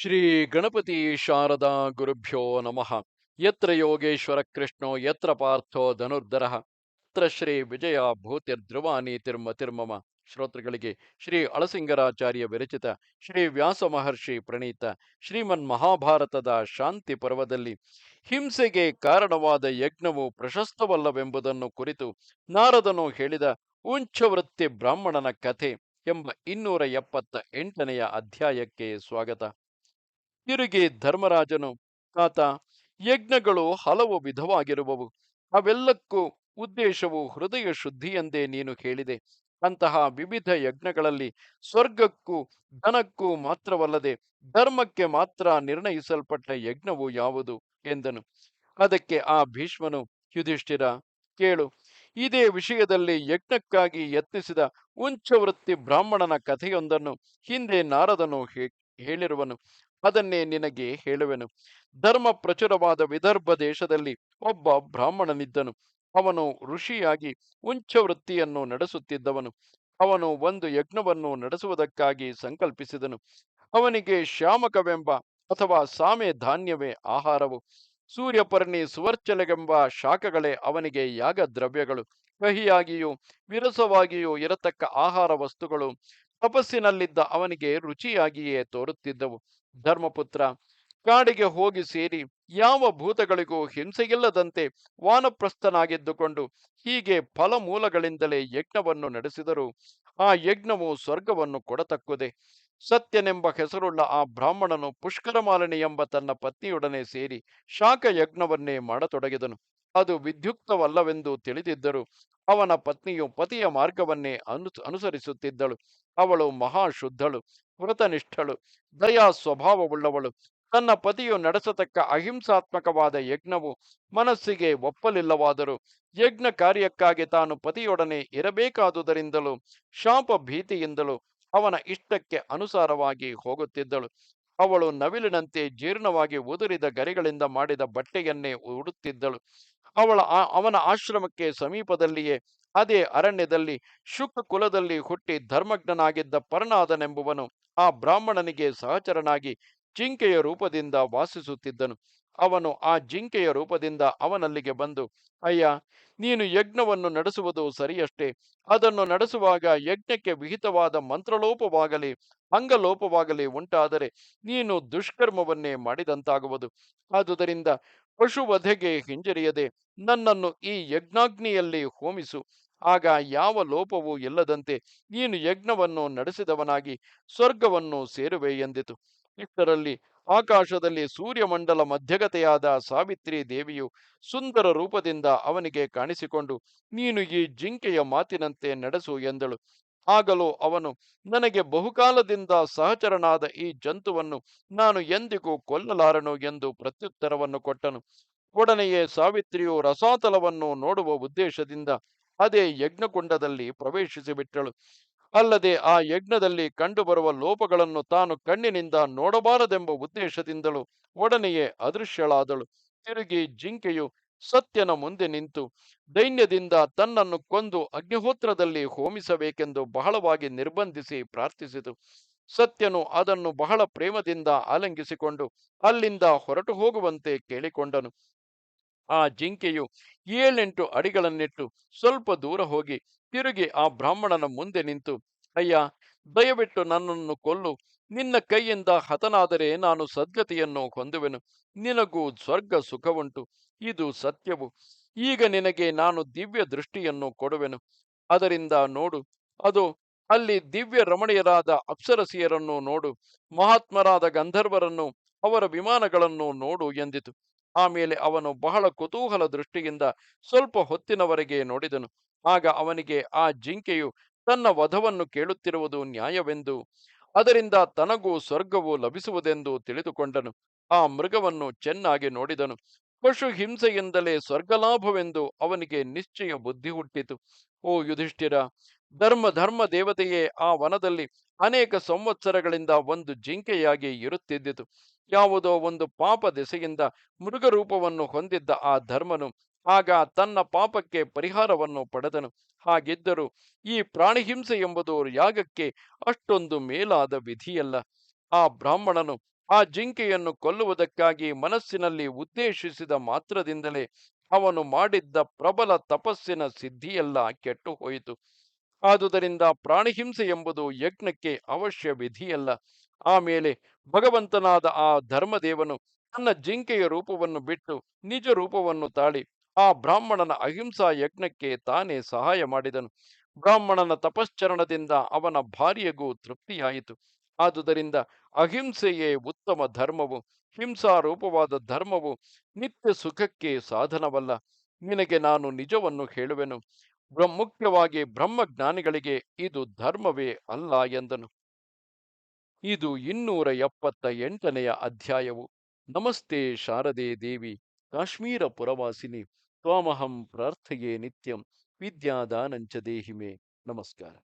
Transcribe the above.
ಶ್ರೀ ಗಣಪತಿ ಶಾರದಾ ಗುರುಭ್ಯೋ ನಮಃ. ಯತ್ರ ಯೋಗೇಶ್ವರ ಕೃಷ್ಣೋ, ಯತ್ರ ಪಾರ್ಥೋ ಧನುರ್ಧರ. ಯತ್ರ ಶ್ರೀ ವಿಜಯ ಭೂತಿರ್ಧ್ರುವಾನಿ ತಿರ್ಮ ತಿರ್ಮಮ. ಶ್ರೋತೃಗಳಿಗೆ ಶ್ರೀ ಅಳಸಿಂಗರಾಚಾರ್ಯ ವಿರಚಿತ ಶ್ರೀ ವ್ಯಾಸ ಮಹರ್ಷಿ ಪ್ರಣೀತ ಶ್ರೀಮನ್ ಮಹಾಭಾರತದ ಶಾಂತಿ ಪರ್ವದಲ್ಲಿ ಹಿಂಸೆಗೆ ಕಾರಣವಾದ ಯಜ್ಞವು ಪ್ರಶಸ್ತವಲ್ಲವೆಂಬುದನ್ನು ಕುರಿತು ನಾರದನು ಹೇಳಿದ ಉಂಚವೃತ್ತಿ ಬ್ರಾಹ್ಮಣನ ಕಥೆ ಎಂಬ ಇನ್ನೂರ ಎಪ್ಪತ್ತ ಎಂಟನೆಯ ಅಧ್ಯಾಯಕ್ಕೆ ಸ್ವಾಗತ. ತಿರುಗಿ ಧರ್ಮರಾಜನು ಆತ ಯಜ್ಞಗಳು ಹಲವು ವಿಧವಾಗಿರುವವು. ಅವೆಲ್ಲಕ್ಕೂ ಉದ್ದೇಶವು ಹೃದಯ ಶುದ್ಧಿಯೆಂದೇ ನೀನು ಹೇಳಿದೆ. ಅಂತಹ ವಿವಿಧ ಯಜ್ಞಗಳಲ್ಲಿ ಸ್ವರ್ಗಕ್ಕೂ ಧನಕ್ಕೂ ಮಾತ್ರವಲ್ಲದೆ ಧರ್ಮಕ್ಕೆ ಮಾತ್ರ ನಿರ್ಣಯಿಸಲ್ಪಟ್ಟ ಯಜ್ಞವು ಯಾವುದು? ಎಂದನು. ಅದಕ್ಕೆ ಆ ಭೀಷ್ಮನು, ಯುಧಿಷ್ಠಿರ, ಕೇಳು. ಇದೇ ವಿಷಯದಲ್ಲಿ ಯಜ್ಞಕ್ಕಾಗಿ ಯತ್ನಿಸಿದ ಉಂಚವೃತ್ತಿ ಬ್ರಾಹ್ಮಣನ ಕಥೆಯೊಂದನ್ನು ಹಿಂದೆ ನಾರದನು ಹೇಳಿರುವನು. ಅದನ್ನೇ ನಿನಗೆ ಹೇಳುವೆನು. ಧರ್ಮ ಪ್ರಚುರವಾದ ವಿದರ್ಭ ದೇಶದಲ್ಲಿ ಒಬ್ಬ ಬ್ರಾಹ್ಮಣನಿದ್ದನು. ಅವನು ಋಷಿಯಾಗಿ ಉಂಚ ವೃತ್ತಿಯನ್ನು ನಡೆಸುತ್ತಿದ್ದವನು. ಅವನು ಒಂದು ಯಜ್ಞವನ್ನು ನಡೆಸುವುದಕ್ಕಾಗಿ ಸಂಕಲ್ಪಿಸಿದನು. ಅವನಿಗೆ ಶ್ಯಾಮಕವೆಂಬ ಅಥವಾ ಸಾಮೆ ಧಾನ್ಯವೇ ಆಹಾರವು. ಸೂರ್ಯಪರ್ಣಿ ಸುವರ್ಚಲೆಗೆಂಬ ಶಾಖಗಳೇ ಅವನಿಗೆ ಯಾಗ ದ್ರವ್ಯಗಳು ಕಹಿಯಾಗಿಯೂ ವಿರಸವಾಗಿಯೂ ಇರತಕ್ಕ ಆಹಾರ ವಸ್ತುಗಳು ತಪಸ್ಸಿನಲ್ಲಿದ್ದ ಅವನಿಗೆ ರುಚಿಯಾಗಿಯೇ ತೋರುತ್ತಿದ್ದವು. ಧರ್ಮಪುತ್ರ, ಕಾಡಿಗೆ ಹೋಗಿ ಸೇರಿ ಯಾವ ಭೂತಗಳಿಗೂ ಹಿಂಸೆಯಿಲ್ಲದಂತೆ ವಾನಪ್ರಸ್ಥನಾಗಿದ್ದುಕೊಂಡು ಹೀಗೆ ಫಲಮೂಲಗಳಿಂದಲೇ ಯಜ್ಞವನ್ನು ನಡೆಸಿದರು. ಆ ಯಜ್ಞವು ಸ್ವರ್ಗವನ್ನು ಕೊಡತಕ್ಕುದೆ. ಸತ್ಯನೆಂಬ ಹೆಸರುಳ್ಳ ಆ ಬ್ರಾಹ್ಮಣನು ಪುಷ್ಕರಮಾಲಿನಿ ಎಂಬ ತನ್ನ ಪತ್ನಿಯೊಡನೆ ಸೇರಿ ಶಾಖ ಯಜ್ಞವನ್ನೇ ಮಾಡತೊಡಗಿದನು. ಅದು ವಿದ್ಯುಕ್ತವಲ್ಲವೆಂದು ತಿಳಿದಿದ್ದರು. ಅವನ ಪತ್ನಿಯು ಪತಿಯ ಮಾರ್ಗವನ್ನೇ ಅನು, ಅನುಸರಿಸುತ್ತಿದ್ದಳು. ಅವಳು ಮಹಾಶುದ್ಧಳು, ವ್ರತನಿಷ್ಠಳು ದಯಾ ಸ್ವಭಾವವುಳ್ಳವಳು ತನ್ನ ಪತಿಯು ನಡೆಸತಕ್ಕ ಅಹಿಂಸಾತ್ಮಕವಾದ ಯಜ್ಞವು ಮನಸ್ಸಿಗೆ ಒಪ್ಪಲಿಲ್ಲವಾದರೂ ಯಜ್ಞ ಕಾರ್ಯಕ್ಕಾಗಿ ತಾನು ಪತಿಯೊಡನೆ ಇರಬೇಕಾದುದರಿಂದಲೂ ಶಾಪ ಭೀತಿಯಿಂದಲೂ ಅವನ ಇಷ್ಟಕ್ಕೆ ಅನುಸಾರವಾಗಿ ಹೋಗುತ್ತಿದ್ದಳು. ಅವಳು ನವಿಲಿನಂತೆ ಜೀರ್ಣವಾಗಿ ಉದುರಿದ ಗರಿಗಳಿಂದ ಮಾಡಿದ ಬಟ್ಟೆಯನ್ನೇ ಉಡುತ್ತಿದ್ದಳು. ಅವಳ ಅವನ ಆಶ್ರಮಕ್ಕೆ ಸಮೀಪದಲ್ಲಿಯೇ ಅದೇ ಅರಣ್ಯದಲ್ಲಿ ಶುಕ್ ಕುಲದಲ್ಲಿ ಹುಟ್ಟಿ ಧರ್ಮಜ್ಞನಾಗಿದ್ದ ಪರ್ಣಾದನೆಂಬುವನು ಆ ಬ್ರಾಹ್ಮಣನಿಗೆ ಸಹಚರನಾಗಿ ಜಿಂಕೆಯ ರೂಪದಿಂದ ವಾಸಿಸುತ್ತಿದ್ದನು. ಅವನು ಆ ಜಿಂಕೆಯ ರೂಪದಿಂದ ಅವನಲ್ಲಿಗೆ ಬಂದು, ಅಯ್ಯ, ನೀನು ಯಜ್ಞವನ್ನು ನಡೆಸುವುದು ಸರಿಯಷ್ಟೇ. ಅದನ್ನು ನಡೆಸುವಾಗ ಯಜ್ಞಕ್ಕೆ ವಿಹಿತವಾದ ಮಂತ್ರಲೋಪವಾಗಲಿ. ಅಂಗಲೋಪವಾಗಲಿ ಉಂಟಾದರೆ ನೀನು ದುಷ್ಕರ್ಮವನ್ನೇ ಮಾಡಿದಂತಾಗುವುದು. ಆದುದರಿಂದ ಪಶುವಧೆಗೆ ಹಿಂಜರಿಯದೆ ನನ್ನನ್ನು ಈ ಯಜ್ಞಾಗ್ನಿಯಲ್ಲಿ ಹೋಮಿಸು. ಆಗ ಯಾವ ಲೋಪವೂ ಇಲ್ಲದಂತೆ ನೀನು ಯಜ್ಞವನ್ನು ನಡೆಸಿದವನಾಗಿ ಸ್ವರ್ಗವನ್ನು ಸೇರುವೆ ಎಂದಿತು. ಇಷ್ಟರಲ್ಲಿ ಆಕಾಶದಲ್ಲಿ ಸೂರ್ಯಮಂಡಲ ಮಧ್ಯಗತೆಯಾದ ಸಾವಿತ್ರಿ ದೇವಿಯು ಸುಂದರ ರೂಪದಿಂದ ಅವನಿಗೆ ಕಾಣಿಸಿಕೊಂಡು, ನೀನು ಈ ಜಿಂಕೆಯ ಮಾತಿನಂತೆ ನಡೆಸು ಎಂದಳು. ಆಗಲೂ ಅವನು, ನನಗೆ ಬಹುಕಾಲದಿಂದ ಸಹಚರನಾದ ಈ ಜಂತುವನ್ನು ನಾನು ಎಂದಿಗೂ ಕೊಲ್ಲಲಾರನು ಎಂದು ಪ್ರತ್ಯುತ್ತರವನ್ನು ಕೊಟ್ಟನು. ಒಡನೆಯೇ ಸಾವಿತ್ರಿಯು ರಸಾತಲವನ್ನು ನೋಡುವ ಉದ್ದೇಶದಿಂದ ಅದೇ ಯಜ್ಞಕುಂಡದಲ್ಲಿ ಪ್ರವೇಶಿಸಿಬಿಟ್ಟಳು. ಅಲ್ಲದೆ ಆ ಯಜ್ಞದಲ್ಲಿ ಕಂಡುಬರುವ ಲೋಪಗಳನ್ನು ತಾನು ಕಣ್ಣಿನಿಂದ ನೋಡಬಾರದೆಂಬ ಉದ್ದೇಶದಿಂದಲೂ ಒಡನೆಯೇ ಅದೃಶ್ಯಳಾದಳು. ತಿರುಗಿ ಜಿಂಕೆಯು ಸತ್ಯನ ಮುಂದೆ ನಿಂತು ದೈನ್ಯದಿಂದ ತನ್ನನ್ನು ಕೊಂದು ಅಗ್ನಿಹೋತ್ರದಲ್ಲಿ ಹೋಮಿಸಬೇಕೆಂದು ಬಹಳವಾಗಿ ನಿರ್ಬಂಧಿಸಿ ಪ್ರಾರ್ಥಿಸಿತು. ಸತ್ಯನು ಅದನ್ನು ಬಹಳ ಪ್ರೇಮದಿಂದ ಆಲಂಗಿಸಿಕೊಂಡು ಅಲ್ಲಿಂದ ಹೊರಟು ಹೋಗುವಂತೆ ಕೇಳಿಕೊಂಡನು. ಆ ಜಿಂಕೆಯು ಏಳೆಂಟು ಅಡಿಗಳನ್ನಿಟ್ಟು ಸ್ವಲ್ಪ ದೂರ ಹೋಗಿ ತಿರುಗಿ ಆ ಬ್ರಾಹ್ಮಣನ ಮುಂದೆ ನಿಂತು, ಅಯ್ಯ, ದಯವಿಟ್ಟು ನನ್ನನ್ನು ಕೊಲ್ಲು. ನಿನ್ನ ಕೈಯಿಂದ ಹತನಾದರೆ ನಾನು ಸದ್ಗತಿಯನ್ನು ಹೊಂದುವೆನು. ನಿನಗೂ ಸ್ವರ್ಗ ಸುಖವುಂಟು. ಇದು ಸತ್ಯವು. ಈಗ ನಿನಗೆ ನಾನು ದಿವ್ಯ ದೃಷ್ಟಿಯನ್ನು ಕೊಡುವೆನು. ಅದರಿಂದ ನೋಡು. ಅದು ಅಲ್ಲಿ ದಿವ್ಯ ರಮಣೀಯರಾದ ಅಪ್ಸರಸಿಯರನ್ನು ನೋಡು. ಮಹಾತ್ಮರಾದ ಗಂಧರ್ವರನ್ನು, ಅವರ ವಿಮಾನಗಳನ್ನು ನೋಡು ಎಂದಿತು. ಆಮೇಲೆ ಅವನು ಬಹಳ ಕುತೂಹಲ ದೃಷ್ಟಿಯಿಂದ ಸ್ವಲ್ಪ ಹೊತ್ತಿನವರೆಗೆ ನೋಡಿದನು. ಆಗ ಅವನಿಗೆ ಆ ಜಿಂಕೆಯು ತನ್ನ ವಧವನ್ನು ಕೇಳುತ್ತಿರುವುದು ನ್ಯಾಯವೆಂದು, ಅದರಿಂದ ತನಗೂ ಸ್ವರ್ಗವು ಲಭಿಸುವುದೆಂದು ತಿಳಿದುಕೊಂಡನು. ಆ ಮೃಗವನ್ನು ಚೆನ್ನಾಗಿ ನೋಡಿದನು. ಪಶು ಹಿಂಸೆಯಿಂದಲೇ ಸ್ವರ್ಗಲಾಭವೆಂದು ಅವನಿಗೆ ನಿಶ್ಚಯ ಬುದ್ಧಿ ಹುಟ್ಟಿತು. ಓ ಯುಧಿಷ್ಠಿರ, ಧರ್ಮ ಧರ್ಮ ದೇವತೆಯೇ, ಆ ವನದಲ್ಲಿ ಅನೇಕ ಸಂವತ್ಸರಗಳಿಂದ ಒಂದು ಜಿಂಕೆಯಾಗಿ ಇರುತ್ತಿದ್ದಿತು. ಯಾವುದೋ ಒಂದು ಪಾಪ ದೆಸೆಯಿಂದ ಮೃಗರೂಪವನ್ನು ಹೊಂದಿದ್ದ ಆ ಧರ್ಮನು ಆಗ ತನ್ನ ಪಾಪಕ್ಕೆ ಪರಿಹಾರವನ್ನು ಪಡೆದನು. ಹಾಗಿದ್ದರೂ ಈ ಪ್ರಾಣಿಹಿಂಸೆ ಎಂಬುದು ಯಾಗಕ್ಕೆ ಅಷ್ಟೊಂದು ಮೇಲಾದ ವಿಧಿಯಲ್ಲ. ಆ ಬ್ರಾಹ್ಮಣನು ಆ ಜಿಂಕೆಯನ್ನು ಕೊಲ್ಲುವುದಕ್ಕಾಗಿ ಮನಸ್ಸಿನಲ್ಲಿ ಉದ್ದೇಶಿಸಿದ ಮಾತ್ರದಿಂದಲೇ ಅವನು ಮಾಡಿದ್ದ ಪ್ರಬಲ ತಪಸ್ಸಿನ ಸಿದ್ಧಿಯೆಲ್ಲ ಕೆಟ್ಟು ಹೋಯಿತು. ಆದುದರಿಂದ ಪ್ರಾಣಿಹಿಂಸೆ ಎಂಬುದು ಯಜ್ಞಕ್ಕೆ ಅವಶ್ಯ ವಿಧಿಯಲ್ಲ. ಆಮೇಲೆ ಭಗವಂತನಾದ ಆ ಧರ್ಮದೇವನು ತನ್ನ ಜಿಂಕೆಯ ರೂಪವನ್ನು ಬಿಟ್ಟು ನಿಜ ರೂಪವನ್ನು ತಾಳಿ ಆ ಬ್ರಾಹ್ಮಣನ ಅಹಿಂಸಾ ಯಜ್ಞಕ್ಕೆ ತಾನೇ ಸಹಾಯ ಮಾಡಿದನು. ಬ್ರಾಹ್ಮಣನ ತಪಶ್ಚರಣದಿಂದ ಅವನ ಭಾರ್ಯಗೂ ತೃಪ್ತಿಯಾಯಿತು. ಆದುದರಿಂದ ಅಹಿಂಸೆಯೇ ಉತ್ತಮ ಧರ್ಮವು ಹಿಂಸಾರೂಪವಾದ ಧರ್ಮವು ನಿತ್ಯ ಸುಖಕ್ಕೆ ಸಾಧನವಲ್ಲ. ನಿನಗೆ ನಾನು ನಿಜವನ್ನು ಹೇಳುವೆನು. ಮುಖ್ಯವಾಗಿ ಬ್ರಹ್ಮಜ್ಞಾನಿಗಳಿಗೆ ಇದು ಧರ್ಮವೇ ಅಲ್ಲ ಎಂದನು. ಇದು ಇನ್ನೂರ ಎಪ್ಪತ್ತ ಎಂಟನೆಯ ಅಧ್ಯಾಯವು. ನಮಸ್ತೆ ಶಾರದೆ ದೇವಿ, ಕಾಶ್ಮೀರ ಪುರವಾಸಿನಿ, ತ್ವಾಮಹಂ ಪ್ರಾರ್ಥಯೇ ನಿತ್ಯಂ, ವಿದ್ಯಾದಾನಂಚ ದೇಹಿಮೆ. ನಮಸ್ಕಾರ.